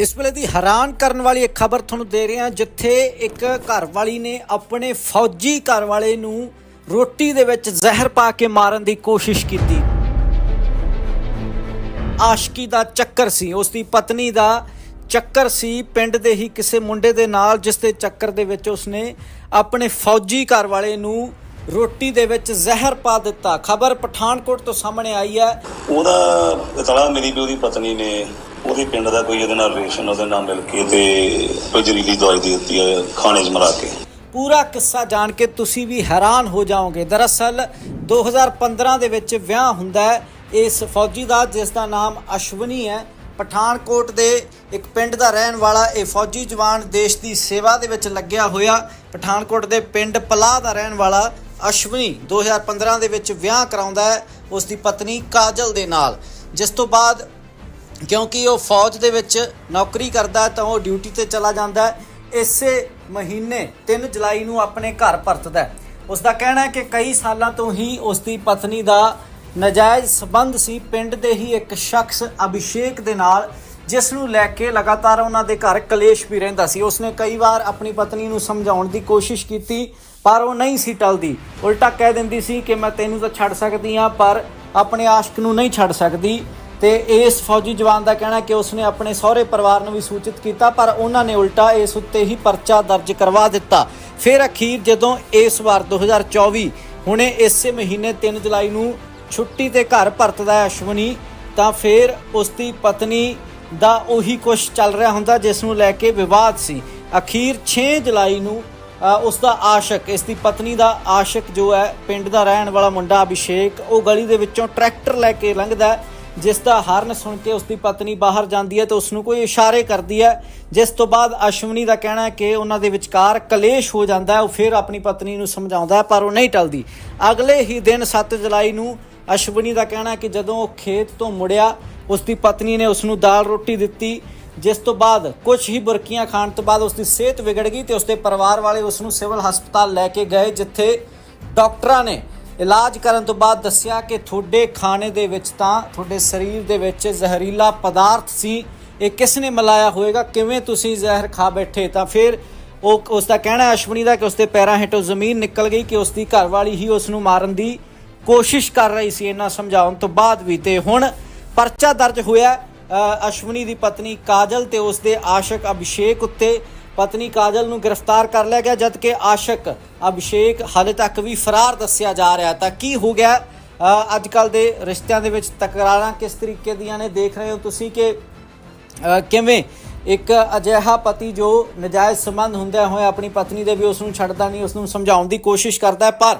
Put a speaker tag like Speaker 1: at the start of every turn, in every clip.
Speaker 1: ਇਸ ਵੇਲੇ ਦੀ ਹੈਰਾਨ ਕਰਨ ਵਾਲੀ ਇੱਕ ਖਬਰ ਤੁਹਾਨੂੰ ਦੇ ਰਹੇ ਹਾਂ, ਜਿੱਥੇ ਇੱਕ ਘਰ ਵਾਲੀ ਨੇ ਆਪਣੇ ਫੌਜੀ ਘਰ ਵਾਲੇ ਨੂੰ ਰੋਟੀ ਦੇ ਵਿੱਚ ਜ਼ਹਿਰ ਪਾ ਕੇ ਮਾਰਨ ਦੀ ਕੋਸ਼ਿਸ਼ ਕੀਤੀ। ਆਸ਼ਕੀ ਦਾ ਚੱਕਰ ਸੀ ਉਸ ਦੀ ਪਤਨੀ ਦਾ ਚੱਕਰ ਸੀ, ਪਿੰਡ ਦੇ ਹੀ ਕਿਸੇ ਮੁੰਡੇ ਦੇ ਨਾਲ, ਜਿਸ ਦੇ ਚੱਕਰ ਦੇ ਵਿੱਚ ਉਸਨੇ ਆਪਣੇ ਫੌਜੀ ਘਰ ਵਾਲੇ ਨੂੰ ਰੋਟੀ ਦੇ ਵਿੱਚ ਜ਼ਹਿਰ ਪਾ ਦਿੱਤਾ। ਖਬਰ ਪਠਾਨਕੋਟ ਤੋਂ ਸਾਹਮਣੇ ਆਈ ਹੈ।
Speaker 2: ਉਹਦਾ ਇਤਲਾ ਮੇਰੀ ਵੀ ਉਹਦੀ ਪਤਨੀ ਨੇ ਉਹਦੇ ਪਿੰਡ ਦਾ ਕੋਈ ਉਹਦੇ ਨਾਲ ਰਿਲੇਸ਼ਨ ਉਹਦੇ ਨਾਲ ਮਿਲ ਕੇ ਤੇ ਕੋਈ ਜ਼ਹਿਰੀਲੀ ਦਵਾਈ ਦੇ ਦਿੱਤੀ ਹੈ ਖਾਣੇ 'ਚ ਮਿਲਾ ਕੇ।
Speaker 1: ਪੂਰਾ ਕਿੱਸਾ ਜਾਣ ਕੇ ਤੁਸੀਂ ਵੀ ਹੈਰਾਨ ਹੋ ਜਾਓਗੇ। ਦਰਅਸਲ 2015 ਦੇ ਵਿੱਚ ਵਿਆਹ ਹੁੰਦਾ ਹੈ ਇਸ ਫੌਜੀ ਦਾ, ਜਿਸ ਦਾ ਨਾਮ ਅਸ਼ਵਨੀ ਹੈ। ਪਠਾਨਕੋਟ ਦੇ ਇੱਕ ਪਿੰਡ ਦਾ ਰਹਿਣ ਵਾਲਾ ਇਹ ਫੌਜੀ ਜਵਾਨ ਦੇਸ਼ ਦੀ ਸੇਵਾ ਦੇ ਵਿੱਚ ਲੱਗਿਆ ਹੋਇਆ। ਪਠਾਨਕੋਟ ਦੇ ਪਿੰਡ ਪਲਾਹ ਦਾ ਰਹਿਣ ਵਾਲਾ ਅਸ਼ਵਨੀ 2015 ਦੇ ਵਿੱਚ ਵਿਆਹ ਕਰਾਉਂਦਾ ਹੈ, ਉਸ ਦੀ ਪਤਨੀ ਕਾਜਲ ਦੇ ਨਾਲ। ਜਿਸ ਤੋਂ ਬਾਅਦ ਕਿਉਂਕਿ ਉਹ ਫੌਜ ਦੇ ਵਿੱਚ ਨੌਕਰੀ ਕਰਦਾ ਤਾਂ ਉਹ ਡਿਊਟੀ ਤੇ ਚਲਾ ਜਾਂਦਾ ਇਸੇ ਮਹੀਨੇ 3 ਜੁਲਾਈ ਨੂੰ ਆਪਣੇ ਘਰ ਪਰਤਦਾ ਹੈ। ਉਸ ਦਾ ਕਹਿਣਾ ਹੈ ਕਿ ਕਈ ਸਾਲਾਂ ਤੋਂ ਹੀ ਉਸ ਦੀ ਪਤਨੀ ਦਾ ਨਜਾਇਜ਼ ਸਬੰਧ ਸੀ। ਪਿੰਡ ਦੇ ਹੀ ਇੱਕ ਸ਼ਖਸ ਅਭਿਸ਼ੇਕ ਦੇ ਨਾਲ, ਜਿਸ ਨੂੰ ਲੈ ਕੇ ਲਗਾਤਾਰ ਉਹਨਾਂ ਦੇ ਘਰ ਕਲੇਸ਼ ਵੀ ਰਹਿੰਦਾ ਸੀ। ਉਸਨੇ ਕਈ ਵਾਰ ਆਪਣੀ ਪਤਨੀ ਨੂੰ ਸਮਝਾਉਣ ਦੀ ਕੋਸ਼ਿਸ਼ ਕੀਤੀ, ਪਰ ਉਹ ਨਹੀਂ ਸੀ ਟਲਦੀ। ਉਲਟਾ ਕਹਿ ਦਿੰਦੀ ਸੀ ਕਿ ਮੈਂ ਤੈਨੂੰ ਤਾਂ ਛੱਡ ਸਕਦੀ ਹਾਂ, ਪਰ ਆਪਣੇ ਆਸ਼ਕ ਨੂੰ ਨਹੀਂ ਛੱਡ ਸਕਦੀ। ਤੇ ਇਸ ਫੌਜੀ ਜਵਾਨ ਦਾ ਕਹਿਣਾ ਕਿ ਉਸਨੇ ਆਪਣੇ ਸਹੁਰੇ ਪਰਿਵਾਰ ਨੂੰ ਵੀ ਸੂਚਿਤ ਕੀਤਾ ਪਰ ਉਹਨਾਂ ਨੇ ਉਲਟਾ ਇਸ ਉੱਤੇ ਹੀ ਪਰਚਾ ਦਰਜ ਕਰਵਾ ਦਿੱਤਾ। ਫਿਰ ਅਖੀਰ ਜਦੋਂ ਇਸ ਵਾਰ 2024 ਹੁਣੇ ਇਸੇ ਮਹੀਨੇ 3 ਜੁਲਾਈ ਨੂੰ ਛੁੱਟੀ ਤੇ ਘਰ ਪਰਤਦਾ ਅਸ਼ਵਨੀ ਤਾਂ ਫਿਰ ਉਸ ਦੀ ਪਤਨੀ ਦਾ ਉਹੀ ਕੁਝ ਚੱਲ ਰਿਹਾ ਹੁੰਦਾ ਜਿਸ ਨੂੰ ਲੈ ਕੇ ਵਿਵਾਦ ਸੀ। ਅਖੀਰ 6 ਜੁਲਾਈ ਨੂੰ ਅ, ਉਸ ਦਾ ਆਸ਼ਕ ਇਸ ਦੀ ਪਤਨੀ ਦਾ ਆਸ਼ਕ ਜੋ ਹੈ ਪਿੰਡ ਦਾ ਰਹਿਣ ਵਾਲਾ ਮੁੰਡਾ ਅਭਿਸ਼ੇਕ ਉਹ ਗਲੀ ਦੇ ਵਿੱਚੋਂ ਟਰੈਕਟਰ ਲੈ ਕੇ ਲੰਘਦਾ ਹੈ। ਜਿਸ ਦਾ ਹਾਰਨ ਸੁਣ ਕੇ ਉਸ ਦੀ ਪਤਨੀ ਬਾਹਰ ਜਾਂਦੀ ਹੈ ਤੇ ਉਸ ਨੂੰ ਕੋਈ ਇਸ਼ਾਰੇ ਕਰਦੀ ਹੈ। ਜਿਸ ਤੋਂ ਬਾਅਦ ਅਸ਼ਵਨੀ ਦਾ ਕਹਿਣਾ ਹੈ ਕਿ ਉਹਨਾਂ ਦੇ ਵਿਚਕਾਰ ਕਲੇਸ਼ ਹੋ ਜਾਂਦਾ ਹੈ, ਉਹ ਫਿਰ ਆਪਣੀ ਪਤਨੀ ਨੂੰ ਸਮਝਾਉਂਦਾ ਹੈ, ਪਰ ਉਹ ਨਹੀਂ ਟਲਦੀ। ਅਗਲੇ ਹੀ ਦਿਨ 7 ਜੁਲਾਈ ਨੂੰ ਅਸ਼ਵਨੀ ਦਾ ਕਹਿਣਾ ਹੈ ਕਿ ਜਦੋਂ ਉਹ ਖੇਤ ਤੋਂ ਮੁੜਿਆ ਉਸ ਦੀ ਪਤਨੀ ਨੇ ਉਸ ਨੂੰ ਦਾਲ ਰੋਟੀ ਦਿੱਤੀ। ਜਿਸ ਤੋਂ ਬਾਅਦ ਕੁਝ ਹੀ ਬੁਰਕੀਆਂ ਖਾਣ ਤੋਂ ਬਾਅਦ ਉਸ ਦੀ ਸਿਹਤ ਵਿਗੜ ਗਈ ਤੇ ਉਸ ਦੇ ਪਰਿਵਾਰ ਵਾਲੇ ਉਸ ਨੂੰ ਸਿਵਲ ਹਸਪਤਾਲ ਲੈ ਕੇ ਗਏ, ਜਿੱਥੇ ਡਾਕਟਰਾਂ ਨੇ ਇਲਾਜ ਕਰਨ ਤੋਂ ਬਾਅਦ ਦੱਸਿਆ ਕਿ ਤੁਹਾਡੇ ਖਾਣੇ ਦੇ ਵਿੱਚ ਤਾਂ ਤੁਹਾਡੇ ਸਰੀਰ ਦੇ ਵਿੱਚ ਜ਼ਹਿਰੀਲਾ ਪਦਾਰਥ ਸੀ। ਇਹ ਕਿਸ ਨੇ ਮਿਲਾਇਆ ਹੋਵੇਗਾ ਕਿਵੇਂ ਤੁਸੀਂ ਜ਼ਹਿਰ ਖਾ ਬੈਠੇ? ਤਾਂ ਫਿਰ ਉਹ ਉਸ ਦਾ ਕਹਿਣਾ ਅਸ਼ਵਨੀ ਦਾ ਕਿ ਉਸ ਦੇ ਪੈਰਾਂ ਹੇਠੋਂ ਜ਼ਮੀਨ ਨਿਕਲ ਗਈ ਕਿ ਉਸ ਦੀ ਘਰਵਾਲੀ ਹੀ ਉਸ ਨੂੰ ਮਾਰਨ ਦੀ ਕੋਸ਼ਿਸ਼ ਕਰ ਰਹੀ ਸੀ ਇਹਨਾਂ ਸਮਝਾਉਣ ਤੋਂ ਬਾਅਦ ਵੀ। ਤੇ ਹੁਣ ਪਰਚਾ ਦਰਜ ਹੋਇਆ ਅਸ਼ਵਨੀ ਦੀ ਪਤਨੀ ਕਾਜਲ ਤੇ ਉਸ ਦੇ ਆਸ਼ਕ ਅਭਿਸ਼ੇਕ ਉੱਤੇ ਪਤਨੀ ਕਾਜਲ ਨੂੰ ਗ੍ਰਿਫਤਾਰ ਕਰ ਲਿਆ ਗਿਆ, ਜਦਕਿ ਆਸ਼ਕ ਅਭਿਸ਼ੇਕ ਹਾਲੇ ਤੱਕ ਵੀ ਫਰਾਰ ਦੱਸਿਆ ਜਾ ਰਿਹਾ ਤਾਂ ਕੀ ਹੋ ਗਿਆ? ਅੱਜ ਕੱਲ ਦੇ ਰਿਸ਼ਤਿਆਂ ਦੇ ਵਿੱਚ ਤਕਰਾਰਾਂ ਕਿਸ ਤਰੀਕੇ ਦੀਆਂ ਨੇ? ਦੇਖ ਰਹੇ ਹੋ ਤੁਸੀਂ ਕਿ ਕਿਵੇਂ ਇੱਕ ਅਜਿਹਾ ਪਤੀ ਜੋ ਨਜਾਇਜ਼ ਸੰਬੰਧ ਹੁੰਦਿਆਂ ਹੋਇਆ ਆਪਣੀ ਪਤਨੀ ਦੇ ਵੀ ਉਸ ਨੂੰ ਛੱਡਦਾ ਨਹੀਂ, ਉਸ ਨੂੰ ਸਮਝਾਉਣ ਦੀ ਕੋਸ਼ਿਸ਼ ਕਰਦਾ ਹੈ, ਪਰ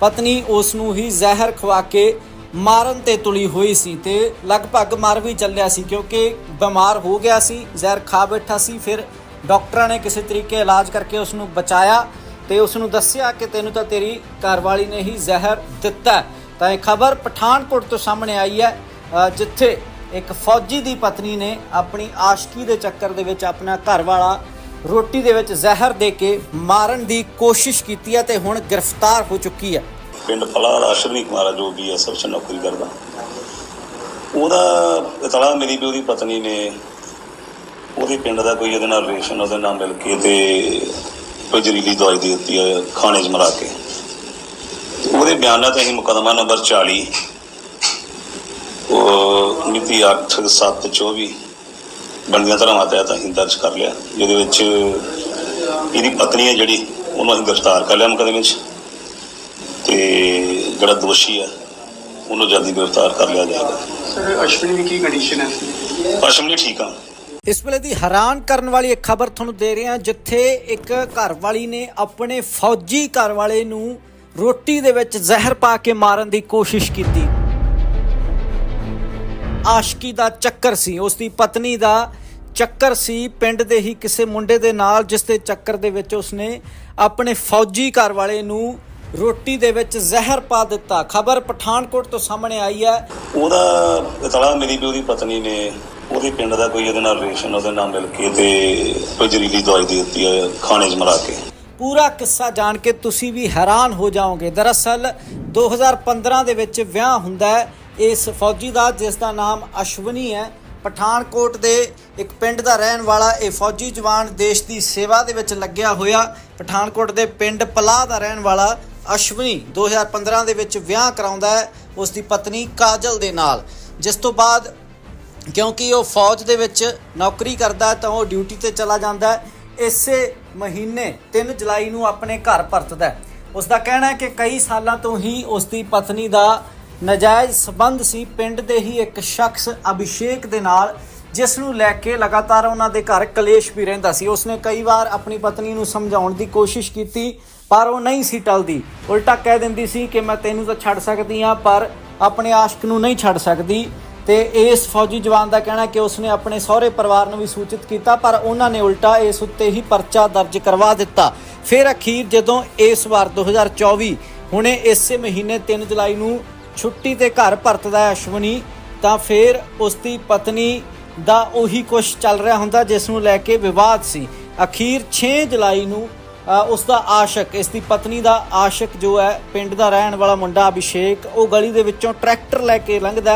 Speaker 1: ਪਤਨੀ ਉਸ ਨੂੰ ਹੀ ਜ਼ਹਿਰ ਖਵਾ ਕੇ ਮਾਰਨ ਤੇ ਤੁਲੀ ਹੋਈ ਸੀ ਤੇ ਲਗਭਗ ਮਰ ਵੀ ਚੱਲਿਆ ਸੀ ਕਿਉਂਕਿ ਬਿਮਾਰ ਹੋ ਗਿਆ ਸੀ, ਜ਼ਹਿਰ ਖਾ ਬੈਠਾ ਸੀ, ਫਿਰ ਡਾਕਟਰਾਂ ਨੇ ਕਿਸੇ ਤਰੀਕੇ ਇਲਾਜ ਕਰਕੇ ਉਸ ਨੂੰ ਬਚਾਇਆ ਤੇ ਉਸ ਨੂੰ ਦੱਸਿਆ ਕਿ ਤੈਨੂੰ ਤਾਂ ਤੇਰੀ ਘਰਵਾਲੀ ਨੇ ਹੀ ਜ਼ਹਿਰ ਦਿੱਤਾ ਤਾਂ ਇਹ ਖਬਰ ਪਠਾਨਕੋਟ ਤੋਂ ਸਾਹਮਣੇ ਆਈ ਹੈ ਜਿੱਥੇ ਇੱਕ ਫੌਜੀ ਦੀ ਪਤਨੀ ਨੇ ਆਪਣੀ ਆਸ਼ਕੀ ਦੇ ਚੱਕਰ ਦੇ ਵਿੱਚ ਆਪਣਾ ਘਰਵਾਲਾ ਰੋਟੀ ਦੇ ਵਿੱਚ ਜ਼ਹਿਰ ਦੇ ਕੇ ਮਾਰਨ ਦੀ ਕੋਸ਼ਿਸ਼ ਕੀਤੀ ਹੈ ਤੇ ਹੁਣ ਗ੍ਰਿਫਤਾਰ ਹੋ ਚੁੱਕੀ ਹੈ।
Speaker 2: ਪਿੰਡ ਫਲਾਰ ਅਸ਼ਵਨੀ ਕੁਮਾਰ ਜੋ ਵੀ ਐਸਐਫ 'ਚ ਨੌਕਰੀ ਕਰਦਾ। ਉਹਦਾ ਇਤਲਾ ਮੇਰੀ ਵੀ ਉਹਦੀ ਪਤਨੀ ਨੇ ਉਹਦੇ ਪਿੰਡ ਦਾ ਕੋਈ ਉਹਦੇ ਨਾਲ ਰਿਲੇਸ਼ਨ ਉਹਦੇ ਨਾਲ ਮਿਲ ਕੇ ਤੇ ਕੋਈ ਜ਼ਹਿਰੀਲੀ ਦਵਾਈ ਦੇ ਦਿੱਤੀ ਹੈ ਖਾਣੇ 'ਚ ਮਿਲਾ ਕੇ। ਉਹਦੇ ਬਿਆਨਾਂ ਤੇ ਅਸੀਂ ਮੁਕੱਦਮਾ ਨੰਬਰ 40 ਉਹ ਮਿਤੀ 8 7 24 ਬੰਦੀਆਂ ਧਰਾਵਾਂ ਤਹਿਤ ਅਸੀਂ ਦਰਜ ਕਰ ਲਿਆ ਜਿਹਦੇ ਵਿੱਚ ਇਹਦੀ ਪਤਨੀ ਹੈ ਜਿਹੜੀ ਉਹਨੂੰ ਅਸੀਂ ਗ੍ਰਿਫਤਾਰ ਕਰ ਲਿਆ ਮੁਕੱਦਮੇ 'ਚ ਤੇ ਜਿਹੜਾ ਦੋਸ਼ੀ ਹੈ ਉਹਨੂੰ ਜਲਦੀ ਗ੍ਰਿਫਤਾਰ ਕਰ ਲਿਆ ਜਾਏਗਾ।
Speaker 3: ਸਰ ਅਸ਼ਵਨੀ ਦੀ ਕੀ ਕੰਡੀਸ਼ਨ ਹੈ?
Speaker 2: ਅਸ਼ਮ ਜੀ ਠੀਕ ਆ।
Speaker 1: ਇਸ ਵੇਲੇ ਦੀ ਹੈਰਾਨ ਕਰਨ ਵਾਲੀ ਇੱਕ ਖਬਰ ਤੁਹਾਨੂੰ ਦੇ ਰਹੇ ਹਾਂ, ਜਿੱਥੇ ਇੱਕ ਘਰ ਵਾਲੀ ਨੇ ਆਪਣੇ ਫੌਜੀ ਘਰ ਵਾਲੇ ਨੂੰ ਰੋਟੀ ਦੇ ਵਿੱਚ ਜ਼ਹਿਰ ਪਾ ਕੇ ਮਾਰਨ ਦੀ ਕੋਸ਼ਿਸ਼ ਕੀਤੀ। ਆਸ਼ਕੀ ਦਾ ਚੱਕਰ ਸੀ ਉਸ ਦੀ ਪਤਨੀ ਦਾ ਚੱਕਰ ਸੀ, ਪਿੰਡ ਦੇ ਹੀ ਕਿਸੇ ਮੁੰਡੇ ਦੇ ਨਾਲ, ਜਿਸ ਦੇ ਚੱਕਰ ਦੇ ਵਿੱਚ ਉਸਨੇ ਆਪਣੇ ਫੌਜੀ ਘਰ ਵਾਲੇ ਨੂੰ ਰੋਟੀ ਦੇ ਵਿੱਚ ਜ਼ਹਿਰ ਪਾ ਦਿੱਤਾ। ਖਬਰ ਪਠਾਨਕੋਟ ਤੋਂ ਸਾਹਮਣੇ ਆਈ ਹੈ।
Speaker 2: ਉਹਦਾ ਇਤਲਾ ਮੇਰੀ ਵੀ ਉਹਦੀ ਪਤਨੀ ਨੇ ਉਹਦੇ ਪਿੰਡ ਦਾ ਕੋਈ ਉਹਦੇ ਨਾਲ ਰਿਲੇਸ਼ਨ ਉਹਦੇ ਨਾਲ ਮਿਲ ਕੇ ਤੇ ਕੋਈ ਜ਼ਹਿਰੀਲੀ ਦਵਾਈ ਦੇ ਦਿੱਤੀ ਹੈ ਖਾਣੇ 'ਚ ਮਿਲਾ ਕੇ।
Speaker 1: ਪੂਰਾ ਕਿੱਸਾ ਜਾਣ ਕੇ ਤੁਸੀਂ ਵੀ ਹੈਰਾਨ ਹੋ ਜਾਓਗੇ। ਦਰਅਸਲ 2015 ਦੇ ਵਿੱਚ ਵਿਆਹ ਹੁੰਦਾ ਹੈ। ਇਸ ਫੌਜੀ ਦਾ, ਜਿਸ ਦਾ ਨਾਮ ਅਸ਼ਵਨੀ ਹੈ, ਪਠਾਨਕੋਟ ਦੇ ਇੱਕ ਪਿੰਡ ਦਾ ਰਹਿਣ ਵਾਲਾ, ਇਹ ਫੌਜੀ ਜਵਾਨ ਦੇਸ਼ ਦੀ ਸੇਵਾ ਦੇ ਵਿੱਚ ਲੱਗਿਆ ਹੋਇਆ, ਪਠਾਨਕੋਟ ਦੇ ਪਿੰਡ ਪਲਾਹ ਦਾ ਰਹਿਣ ਵਾਲਾ ਅਸ਼ਵਨੀ 2015 ਦੇ ਵਿੱਚ ਵਿਆਹ ਕਰਾਉਂਦਾ ਹੈ, ਉਸ ਦੀ ਪਤਨੀ ਕਾਜਲ ਦੇ ਨਾਲ। ਜਿਸ ਤੋਂ ਬਾਅਦ ਕਿਉਂਕਿ ਉਹ ਫੌਜ ਦੇ ਵਿੱਚ ਨੌਕਰੀ ਕਰਦਾ ਤਾਂ ਉਹ ਡਿਊਟੀ ਤੇ ਚਲਾ ਜਾਂਦਾ ਇਸੇ ਮਹੀਨੇ 3 ਜੁਲਾਈ ਨੂੰ ਆਪਣੇ ਘਰ ਪਰਤਦਾ ਹੈ। ਉਸ ਦਾ ਕਹਿਣਾ ਹੈ ਕਿ ਕਈ ਸਾਲਾਂ ਤੋਂ ਹੀ ਉਸ ਦੀ ਪਤਨੀ ਦਾ ਨਜਾਇਜ਼ ਸਬੰਧ ਸੀ। ਪਿੰਡ ਦੇ ਹੀ ਇੱਕ ਸ਼ਖਸ ਅਭਿਸ਼ੇਕ ਦੇ ਨਾਲ, ਜਿਸ ਨੂੰ ਲੈ ਕੇ ਲਗਾਤਾਰ ਉਹਨਾਂ ਦੇ ਘਰ ਕਲੇਸ਼ ਵੀ ਰਹਿੰਦਾ ਸੀ। ਉਸਨੇ ਕਈ ਵਾਰ ਆਪਣੀ ਪਤਨੀ ਨੂੰ ਸਮਝਾਉਣ ਦੀ ਕੋਸ਼ਿਸ਼ ਕੀਤੀ, ਪਰ ਉਹ ਨਹੀਂ ਸੀ ਟਲਦੀ। ਉਲਟਾ ਕਹਿ ਦਿੰਦੀ ਸੀ ਕਿ ਮੈਂ ਤੈਨੂੰ ਤਾਂ ਛੱਡ ਸਕਦੀ ਹਾਂ, ਪਰ ਆਪਣੇ ਆਸ਼ਕ ਨੂੰ ਨਹੀਂ ਛੱਡ ਸਕਦੀ। ਤੇ ਇਸ ਫੌਜੀ ਜਵਾਨ ਦਾ ਕਹਿਣਾ ਕਿ ਉਸਨੇ ਆਪਣੇ ਸਹੁਰੇ ਪਰਿਵਾਰ ਨੂੰ ਵੀ ਸੂਚਿਤ ਕੀਤਾ ਪਰ ਉਹਨਾਂ ਨੇ ਉਲਟਾ ਇਸ ਉੱਤੇ ਹੀ ਪਰਚਾ ਦਰਜ ਕਰਵਾ ਦਿੱਤਾ। ਫਿਰ ਅਖੀਰ ਜਦੋਂ ਇਸ ਵਾਰ 2024 ਹੁਣੇ ਇਸੇ ਮਹੀਨੇ 3 ਜੁਲਾਈ ਨੂੰ ਛੁੱਟੀ ਤੇ ਘਰ ਪਰਤਦਾ ਅਸ਼ਵਨੀ ਤਾਂ ਫਿਰ ਉਸ ਦੀ ਪਤਨੀ ਦਾ ਉਹੀ ਕੁਝ ਚੱਲ ਰਿਹਾ ਹੁੰਦਾ ਜਿਸ ਨੂੰ ਲੈ ਕੇ ਵਿਵਾਦ ਸੀ। ਅਖੀਰ 6 ਜੁਲਾਈ ਨੂੰ ਅ, ਉਸ ਦਾ ਆਸ਼ਕ ਇਸ ਦੀ ਪਤਨੀ ਦਾ ਆਸ਼ਕ ਜੋ ਹੈ ਪਿੰਡ ਦਾ ਰਹਿਣ ਵਾਲਾ ਮੁੰਡਾ ਅਭਿਸ਼ੇਕ ਉਹ ਗਲੀ ਦੇ ਵਿੱਚੋਂ ਟਰੈਕਟਰ ਲੈ ਕੇ ਲੰਘਦਾ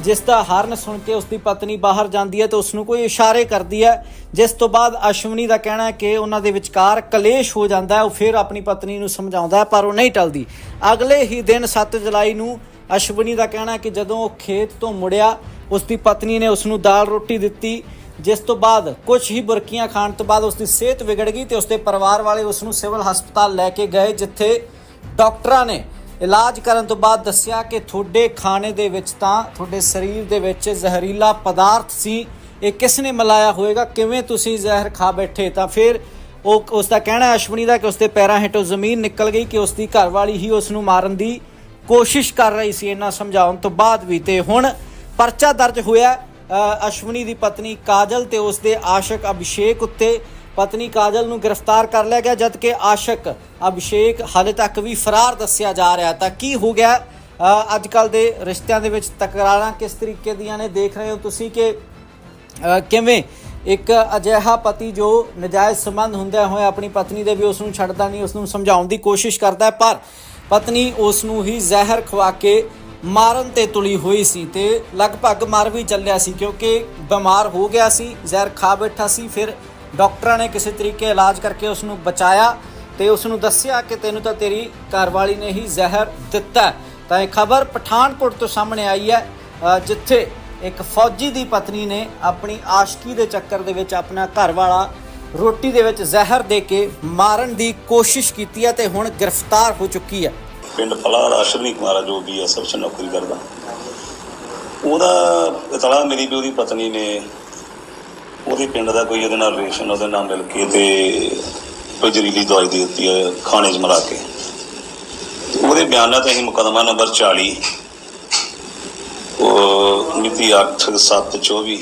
Speaker 1: ਜਿਸ ਦਾ ਹਾਰਨ ਸੁਣ ਕੇ ਉਸ ਦੀ ਪਤਨੀ ਬਾਹਰ ਜਾਂਦੀ ਹੈ ਤੇ ਉਸ ਨੂੰ ਕੋਈ ਇਸ਼ਾਰੇ ਕਰਦੀ ਹੈ। ਜਿਸ ਤੋਂ ਬਾਅਦ ਅਸ਼ਵਨੀ ਦਾ ਕਹਿਣਾ ਹੈ ਕਿ ਉਹਨਾਂ ਦੇ ਵਿਚਕਾਰ ਕਲੇਸ਼ ਹੋ ਜਾਂਦਾ ਹੈ, ਉਹ ਫਿਰ ਆਪਣੀ ਪਤਨੀ ਨੂੰ ਸਮਝਾਉਂਦਾ ਹੈ, ਪਰ ਉਹ ਨਹੀਂ ਟਲਦੀ। ਅਗਲੇ ਹੀ ਦਿਨ 7 ਜੁਲਾਈ ਨੂੰ ਅਸ਼ਵਨੀ ਦਾ ਕਹਿਣਾ ਹੈ ਕਿ ਜਦੋਂ ਉਹ ਖੇਤ ਤੋਂ ਮੁੜਿਆ ਉਸ ਦੀ ਪਤਨੀ ਨੇ ਉਸ ਨੂੰ ਦਾਲ ਰੋਟੀ ਦਿੱਤੀ, ਜਿਸ ਤੋਂ ਬਾਅਦ ਕੁਝ ਹੀ ਬੁਰਕੀਆਂ ਖਾਣ ਤੋਂ ਬਾਅਦ ਉਸ ਦੀ ਸਿਹਤ ਵਿਗੜ ਗਈ ਤੇ ਉਸ ਦੇ ਪਰਿਵਾਰ ਵਾਲੇ ਉਸ ਨੂੰ ਸਿਵਲ ਹਸਪਤਾਲ ਲੈ ਕੇ ਗਏ, ਜਿੱਥੇ ਡਾਕਟਰਾਂ ਨੇ ਇਲਾਜ ਕਰਨ ਤੋਂ ਬਾਅਦ ਦੱਸਿਆ ਕਿ ਤੁਹਾਡੇ ਖਾਣੇ ਦੇ ਵਿੱਚ ਤਾਂ ਤੁਹਾਡੇ ਸਰੀਰ ਦੇ ਵਿੱਚ ਜ਼ਹਿਰੀਲਾ ਪਦਾਰਥ ਸੀ। ਇਹ ਕਿਸ ਨੇ ਮਿਲਾਇਆ ਹੋਵੇਗਾ ਕਿਵੇਂ ਤੁਸੀਂ ਜ਼ਹਿਰ ਖਾ ਬੈਠੇ? ਤਾਂ ਫਿਰ ਉਹ ਉਸ ਦਾ ਕਹਿਣਾ ਅਸ਼ਵਨੀ ਦਾ ਕਿ ਉਸ ਦੇ ਪੈਰਾਂ ਹੇਠੋਂ ਜ਼ਮੀਨ ਨਿਕਲ ਗਈ ਕਿ ਉਸ ਦੀ ਘਰਵਾਲੀ ਹੀ ਉਸ ਨੂੰ ਮਾਰਨ ਦੀ ਕੋਸ਼ਿਸ਼ ਕਰ ਰਹੀ ਸੀ। ਇਹਨਾਂ ਸਮਝਾਉਣ ਤੋਂ ਬਾਅਦ ਵੀ ਤੇ ਹੁਣ ਪਰਚਾ ਦਰਜ ਹੋਇਆ। ਅਸ਼ਵਨੀ ਦੀ ਪਤਨੀ ਕਾਜਲ ਤੇ ਉਸ ਦੇ ਆਸ਼ਕ ਅਭਿਸ਼ੇਕ ਉੱਤੇ ਪਤਨੀ ਕਾਜਲ ਨੂੰ ਗ੍ਰਿਫਤਾਰ ਕਰ ਲਿਆ ਗਿਆ, ਜਦਕਿ ਆਸ਼ਕ ਅਭਿਸ਼ੇਕ ਹਾਲੇ ਤੱਕ ਵੀ ਫਰਾਰ ਦੱਸਿਆ ਜਾ ਰਿਹਾ ਤਾਂ ਕੀ ਹੋ ਗਿਆ? ਅੱਜ ਕੱਲ ਦੇ ਰਿਸ਼ਤਿਆਂ ਦੇ ਵਿੱਚ ਤਕਰਾਰਾਂ ਕਿਸ ਤਰੀਕੇ ਦੀਆਂ ਨੇ? ਦੇਖ ਰਹੇ ਹੋ ਤੁਸੀਂ ਕਿ ਕਿਵੇਂ ਇੱਕ ਅਜਿਹਾ ਪਤੀ ਜੋ ਨਜਾਇਜ਼ ਸੰਬੰਧ ਹੁੰਦਿਆਂ ਹੋਇਆ ਆਪਣੀ ਪਤਨੀ ਦੇ ਵੀ ਉਸ ਨੂੰ ਛੱਡਦਾ ਨਹੀਂ, ਉਸ ਨੂੰ ਸਮਝਾਉਣ ਦੀ ਕੋਸ਼ਿਸ਼ ਕਰਦਾ ਹੈ, ਪਰ ਪਤਨੀ ਉਸ ਨੂੰ ਹੀ ਜ਼ਹਿਰ ਖਵਾ ਕੇ ਮਾਰਨ ਤੇ ਤੁਲੀ ਹੋਈ ਸੀ ਤੇ ਲਗਭਗ ਮਰ ਵੀ ਚੱਲਿਆ ਸੀ, ਕਿਉਂਕਿ ਬਿਮਾਰ ਹੋ ਗਿਆ ਸੀ, ਜ਼ਹਿਰ ਖਾ ਬੈਠਾ ਸੀ, ਫਿਰ ਡਾਕਟਰਾਂ ਨੇ ਕਿਸੇ ਤਰੀਕੇ ਇਲਾਜ ਕਰਕੇ ਉਸ ਨੂੰ ਬਚਾਇਆ ਤੇ ਉਸ ਨੂੰ ਦੱਸਿਆ ਕਿ ਤੈਨੂੰ ਤਾਂ ਤੇਰੀ ਘਰਵਾਲੀ ਨੇ ਹੀ ਜ਼ਹਿਰ ਦਿੱਤਾ ਤਾਂ ਇਹ ਖਬਰ ਪਠਾਨਕੋਟ ਤੋਂ ਸਾਹਮਣੇ ਆਈ ਹੈ ਜਿੱਥੇ ਇੱਕ ਫੌਜੀ ਦੀ ਪਤਨੀ ਨੇ ਆਪਣੀ ਆਸ਼ਕੀ ਦੇ ਚੱਕਰ ਦੇ ਵਿੱਚ ਆਪਣਾ ਘਰ ਵਾਲਾ ਰੋਟੀ ਦੇ ਵਿੱਚ ਜ਼ਹਿਰ ਦੇ ਕੇ ਮਾਰਨ ਦੀ ਕੋਸ਼ਿਸ਼ ਕੀਤੀ ਹੈ ਤੇ ਹੁਣ ਗ੍ਰਿਫਤਾਰ ਹੋ ਚੁੱਕੀ ਹੈ।
Speaker 2: ਪਿੰਡ ਫਲਾਰ ਅਸ਼ਵਨੀ ਕੁਮਾਰ ਆ ਜੋ ਬੀਐਸਐਫ ਚ ਨੌਕਰੀ ਕਰਦਾ। ਉਹਦਾ ਇਤਲਾ ਮੇਰੀ ਵੀ ਉਹਦੀ ਪਤਨੀ ਨੇ ਉਹਦੇ ਪਿੰਡ ਦਾ ਕੋਈ ਉਹਦੇ ਨਾਲ ਰਿਲੇਸ਼ਨ ਉਹਦੇ ਨਾਲ ਮਿਲ ਕੇ ਤੇ ਕੋਈ ਜ਼ਹਿਰੀਲੀ ਦਵਾਈ ਦੇ ਦਿੱਤੀ ਹੈ ਖਾਣੇ 'ਚ ਮਿਲਾ ਕੇ। ਉਹਦੇ ਬਿਆਨਾਂ ਤੇ ਅਸੀਂ ਮੁਕੱਦਮਾ ਨੰਬਰ 40 ਉਹ ਮਿਤੀ 8 7 24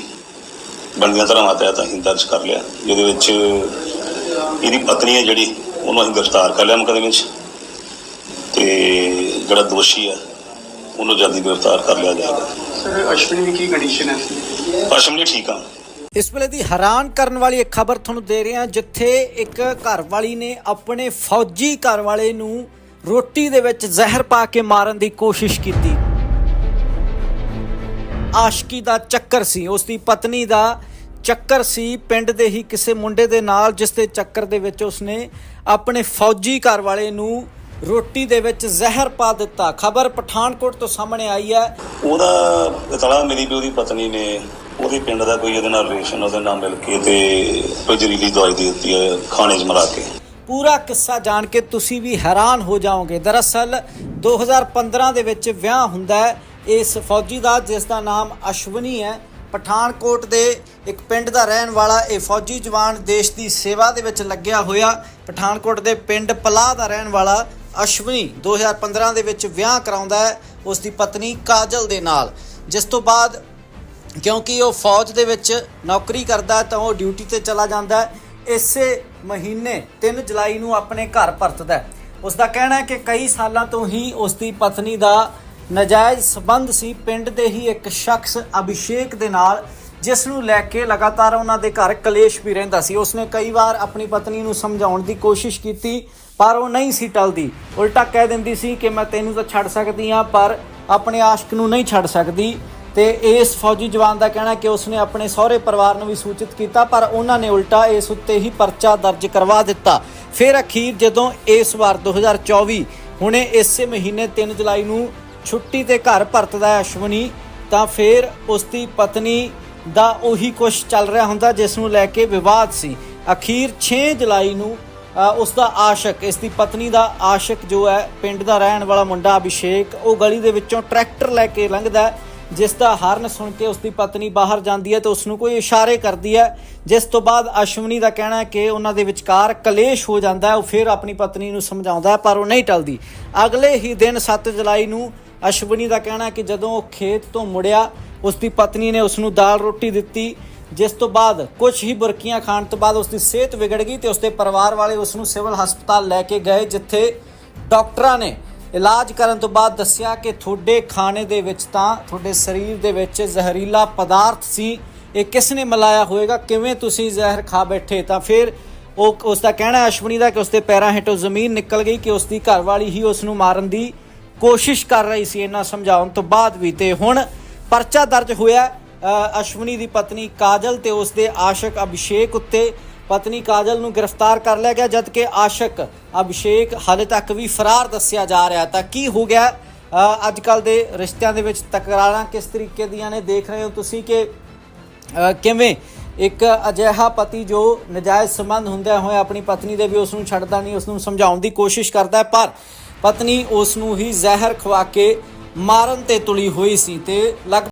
Speaker 2: ਬੰਦੀਆਂ ਧਰਾਵਾਂ ਤਹਿਤ ਅਸੀਂ ਦਰਜ ਕਰ ਲਿਆ ਜਿਹਦੇ ਵਿੱਚ ਇਹਦੀ ਪਤਨੀ ਹੈ ਜਿਹੜੀ ਉਹਨੂੰ ਅਸੀਂ ਗ੍ਰਿਫਤਾਰ ਕਰ ਲਿਆ ਮੁਕੱਦਮੇ 'ਚ। ਤੇ ਜਿਹੜਾ ਦੋਸ਼ੀ ਹੈ ਉਹਨੂੰ ਜਲਦੀ ਗ੍ਰਿਫਤਾਰ ਕਰ ਲਿਆ ਜਾਏਗਾ।
Speaker 3: ਸਰ ਅਸ਼ਵਨੀ ਦੀ ਕੀ ਕੰਡੀਸ਼ਨ ਹੈ?
Speaker 2: ਲਈ ਠੀਕ ਆ।
Speaker 1: ਇਸ ਵੇਲੇ ਦੀ ਹੈਰਾਨ ਕਰਨ ਵਾਲੀ ਇੱਕ ਖਬਰ ਤੁਹਾਨੂੰ ਦੇ ਰਹੇ ਹਾਂ, ਜਿੱਥੇ ਇੱਕ ਘਰਵਾਲੀ ਨੇ ਆਪਣੇ ਫੌਜੀ ਘਰਵਾਲੇ ਨੂੰ ਰੋਟੀ ਦੇ ਵਿੱਚ ਜ਼ਹਿਰ ਪਾ ਕੇ ਮਾਰਨ ਦੀ ਕੋਸ਼ਿਸ਼ ਕੀਤੀ। ਆਸ਼ਕੀ ਦਾ ਚੱਕਰ ਸੀ ਉਸ ਦੀ ਪਤਨੀ ਦਾ ਚੱਕਰ ਸੀ, ਪਿੰਡ ਦੇ ਹੀ ਕਿਸੇ ਮੁੰਡੇ ਦੇ ਨਾਲ, ਜਿਸ ਦੇ ਚੱਕਰ ਦੇ ਵਿੱਚ ਉਸਨੇ ਆਪਣੇ ਫੌਜੀ ਘਰਵਾਲੇ ਨੂੰ ਰੋਟੀ ਦੇ ਵਿੱਚ ਜ਼ਹਿਰ ਪਾ ਦਿੱਤਾ। ਖਬਰ ਪਠਾਨਕੋਟ ਤੋਂ ਸਾਹਮਣੇ ਆਈ ਹੈ।
Speaker 2: ਉਹਦਾ ਇਤਲਾ ਮੇਰੀ ਵੀ ਉਹਦੀ ਪਤਨੀ ਨੇ ਉਹਦੇ ਪਿੰਡ ਦਾ ਕੋਈ ਉਹਦੇ ਨਾਲ ਰਿਲੇਸ਼ਨ ਉਹਦੇ ਨਾਲ ਮਿਲ ਕੇ ਤੇ ਕੋਈ ਜ਼ਹਿਰੀਲੀ ਦਵਾਈ ਦੇ ਦਿੱਤੀ ਹੈ, ਖਾਣੇ 'ਚ ਮਿਲਾ ਕੇ।
Speaker 1: ਪੂਰਾ ਕਿੱਸਾ ਜਾਣ ਕੇ ਤੁਸੀਂ ਵੀ ਹੈਰਾਨ ਹੋ ਜਾਓਗੇ। ਦਰਅਸਲ 2015 ਦੇ ਵਿੱਚ ਵਿਆਹ ਹੁੰਦਾ ਹੈ, ਇਸ ਫੌਜੀ ਦਾ, ਜਿਸ ਦਾ ਨਾਮ ਅਸ਼ਵਨੀ ਹੈ। ਪਠਾਨਕੋਟ ਦੇ ਇੱਕ ਪਿੰਡ ਦਾ ਰਹਿਣ ਵਾਲਾ ਇਹ ਫੌਜੀ ਜਵਾਨ ਦੇਸ਼ ਦੀ ਸੇਵਾ ਦੇ ਵਿੱਚ ਲੱਗਿਆ ਹੋਇਆ। ਪਠਾਨਕੋਟ ਦੇ ਪਿੰਡ ਪਲਾਹ ਦਾ ਰਹਿਣ ਵਾਲਾ ਅਸ਼ਵਨੀ 2015 ਦੇ ਵਿੱਚ ਵਿਆਹ ਕਰਾਉਂਦਾ ਹੈ, ਉਸ ਦੀ ਪਤਨੀ ਕਾਜਲ ਦੇ ਨਾਲ। ਜਿਸ ਤੋਂ ਬਾਅਦ ਕਿਉਂਕਿ ਉਹ ਫੌਜ ਦੇ ਵਿੱਚ ਨੌਕਰੀ ਕਰਦਾ ਤਾਂ ਉਹ ਡਿਊਟੀ ਤੇ ਚਲਾ ਜਾਂਦਾ ਇਸੇ ਮਹੀਨੇ 3 ਜੁਲਾਈ ਨੂੰ ਆਪਣੇ ਘਰ ਪਰਤਦਾ ਹੈ। ਉਸ ਦਾ ਕਹਿਣਾ ਹੈ ਕਿ ਕਈ ਸਾਲਾਂ ਤੋਂ ਹੀ ਉਸ ਦੀ ਪਤਨੀ ਦਾ ਨਜਾਇਜ਼ ਸਬੰਧ ਸੀ। ਪਿੰਡ ਦੇ ਹੀ ਇੱਕ ਸ਼ਖਸ ਅਭਿਸ਼ੇਕ ਦੇ ਨਾਲ, ਜਿਸ ਨੂੰ ਲੈ ਕੇ ਲਗਾਤਾਰ ਉਹਨਾਂ ਦੇ ਘਰ ਕਲੇਸ਼ ਵੀ ਰਹਿੰਦਾ ਸੀ। ਉਸਨੇ ਕਈ ਵਾਰ ਆਪਣੀ ਪਤਨੀ ਨੂੰ ਸਮਝਾਉਣ ਦੀ ਕੋਸ਼ਿਸ਼ ਕੀਤੀ, ਪਰ ਉਹ ਨਹੀਂ ਸੀ ਟਲਦੀ। ਉਲਟਾ ਕਹਿ ਦਿੰਦੀ ਸੀ ਕਿ ਮੈਂ ਤੈਨੂੰ ਤਾਂ ਛੱਡ ਸਕਦੀ ਹਾਂ, ਪਰ ਆਪਣੇ ਆਸ਼ਕ ਨੂੰ ਨਹੀਂ ਛੱਡ ਸਕਦੀ। ਤੇ ਇਸ ਫੌਜੀ ਜਵਾਨ ਦਾ ਕਹਿਣਾ ਕਿ ਉਸਨੇ ਆਪਣੇ ਸਹੁਰੇ ਪਰਿਵਾਰ ਨੂੰ ਵੀ ਸੂਚਿਤ ਕੀਤਾ ਪਰ ਉਹਨਾਂ ਨੇ ਉਲਟਾ ਇਸ ਉੱਤੇ ਹੀ ਪਰਚਾ ਦਰਜ ਕਰਵਾ ਦਿੱਤਾ। ਫਿਰ ਅਖੀਰ ਜਦੋਂ ਇਸ ਵਾਰ 2024 ਹੁਣੇ ਇਸੇ ਮਹੀਨੇ 3 ਜੁਲਾਈ ਨੂੰ ਛੁੱਟੀ ਤੇ ਘਰ ਪਰਤਦਾ ਅਸ਼ਵਨੀ ਤਾਂ ਫਿਰ ਉਸ ਦੀ ਪਤਨੀ ਦਾ ਉਹੀ ਕੁਝ ਚੱਲ ਰਿਹਾ ਹੁੰਦਾ ਜਿਸ ਨੂੰ ਲੈ ਕੇ ਵਿਵਾਦ ਸੀ। ਅਖੀਰ 6 ਜੁਲਾਈ ਨੂੰ ਅ, ਉਸ ਦਾ ਆਸ਼ਕ ਇਸ ਦੀ ਪਤਨੀ ਦਾ ਆਸ਼ਕ ਜੋ ਹੈ ਪਿੰਡ ਦਾ ਰਹਿਣ ਵਾਲਾ ਮੁੰਡਾ ਅਭਿਸ਼ੇਕ ਉਹ ਗਲੀ ਦੇ ਵਿੱਚੋਂ ਟਰੈਕਟਰ ਲੈ ਕੇ ਲੰਘਦਾ ਹੈ। ਜਿਸ ਦਾ ਹਾਰਨ ਸੁਣ ਕੇ ਉਸ ਦੀ ਪਤਨੀ ਬਾਹਰ ਜਾਂਦੀ ਹੈ ਤੇ ਉਸ ਨੂੰ ਕੋਈ ਇਸ਼ਾਰੇ ਕਰਦੀ ਹੈ। ਜਿਸ ਤੋਂ ਬਾਅਦ ਅਸ਼ਵਨੀ ਦਾ ਕਹਿਣਾ ਹੈ ਕਿ ਉਹਨਾਂ ਦੇ ਵਿਚਕਾਰ ਕਲੇਸ਼ ਹੋ ਜਾਂਦਾ ਹੈ, ਉਹ ਫਿਰ ਆਪਣੀ ਪਤਨੀ ਨੂੰ ਸਮਝਾਉਂਦਾ ਹੈ, ਪਰ ਉਹ ਨਹੀਂ ਟਲਦੀ। ਅਗਲੇ ਹੀ ਦਿਨ 7 ਜੁਲਾਈ ਨੂੰ ਅਸ਼ਵਨੀ ਦਾ ਕਹਿਣਾ ਹੈ ਕਿ ਜਦੋਂ ਉਹ ਖੇਤ ਤੋਂ ਮੁੜਿਆ ਉਸ ਦੀ ਪਤਨੀ ਨੇ ਉਸ ਨੂੰ ਦਾਲ ਰੋਟੀ ਦਿੱਤੀ, ਜਿਸ ਤੋਂ ਬਾਅਦ ਕੁਝ ਹੀ ਬੁਰਕੀਆਂ ਖਾਣ ਤੋਂ ਬਾਅਦ ਉਸ ਦੀ ਸਿਹਤ ਵਿਗੜ ਗਈ ਤੇ ਉਸ ਦੇ ਪਰਿਵਾਰ ਵਾਲੇ ਉਸ ਨੂੰ ਸਿਵਲ ਹਸਪਤਾਲ ਲੈ ਕੇ ਗਏ, ਜਿੱਥੇ ਡਾਕਟਰਾਂ ਨੇ ਇਲਾਜ ਕਰਨ ਤੋਂ ਬਾਅਦ ਦੱਸਿਆ ਕਿ ਤੁਹਾਡੇ ਖਾਣੇ ਦੇ ਵਿੱਚ ਤਾਂ ਤੁਹਾਡੇ ਸਰੀਰ ਦੇ ਵਿੱਚ ਜ਼ਹਿਰੀਲਾ ਪਦਾਰਥ ਸੀ। ਇਹ ਕਿਸ ਨੇ ਮਿਲਾਇਆ ਹੋਵੇਗਾ ਕਿਵੇਂ ਤੁਸੀਂ ਜ਼ਹਿਰ ਖਾ ਬੈਠੇ? ਤਾਂ ਫਿਰ ਉਹ ਉਸ ਦਾ ਕਹਿਣਾ ਅਸ਼ਵਨੀ ਦਾ ਕਿ ਉਸ ਦੇ ਪੈਰਾਂ ਹੇਠੋਂ ਜ਼ਮੀਨ ਨਿਕਲ ਗਈ ਕਿ ਉਸ ਦੀ ਘਰਵਾਲੀ ਹੀ ਉਸ ਨੂੰ ਮਾਰਨ ਦੀ ਕੋਸ਼ਿਸ਼ ਕਰ ਰਹੀ ਸੀ ਇਹਨਾਂ ਸਮਝਾਉਣ ਤੋਂ ਬਾਅਦ ਵੀ। ਤੇ ਹੁਣ ਪਰਚਾ ਦਰਜ ਹੋਇਆ। ਅਸ਼ਵਨੀ ਦੀ ਪਤਨੀ ਕਾਜਲ ਤੇ ਉਸ ਦੇ ਆਸ਼ਕ ਅਭਿਸ਼ੇਕ ਉੱਤੇ ਪਤਨੀ ਕਾਜਲ ਨੂੰ ਗ੍ਰਿਫਤਾਰ ਕਰ ਲਿਆ ਗਿਆ, ਜਦਕਿ ਆਸ਼ਕ ਅਭਿਸ਼ੇਕ ਹਾਲੇ ਤੱਕ ਵੀ ਫਰਾਰ ਦੱਸਿਆ ਜਾ ਰਿਹਾ ਤਾਂ ਕੀ ਹੋ ਗਿਆ? ਅੱਜ ਕੱਲ ਦੇ ਰਿਸ਼ਤਿਆਂ ਦੇ ਵਿੱਚ ਤਕਰਾਰਾਂ ਕਿਸ ਤਰੀਕੇ ਦੀਆਂ ਨੇ? ਦੇਖ ਰਹੇ ਹੋ ਤੁਸੀਂ ਕਿ ਕਿਵੇਂ ਇੱਕ ਅਜਿਹਾ ਪਤੀ ਜੋ ਨਜਾਇਜ਼ ਸੰਬੰਧ ਹੁੰਦਿਆਂ ਹੋਇਆ ਆਪਣੀ ਪਤਨੀ ਦੇ ਵੀ ਉਸ ਨੂੰ ਛੱਡਦਾ ਨਹੀਂ, ਉਸ ਨੂੰ ਸਮਝਾਉਣ ਦੀ ਕੋਸ਼ਿਸ਼ ਕਰਦਾ ਹੈ, ਪਰ ਪਤਨੀ ਉਸ ਨੂੰ ਹੀ ਜ਼ਹਿਰ ਖਵਾ ਕੇ ਮਾਰਨ ਤੇ ਤੁਲੀ ਹੋਈ ਸੀ ਤੇ ਲਗ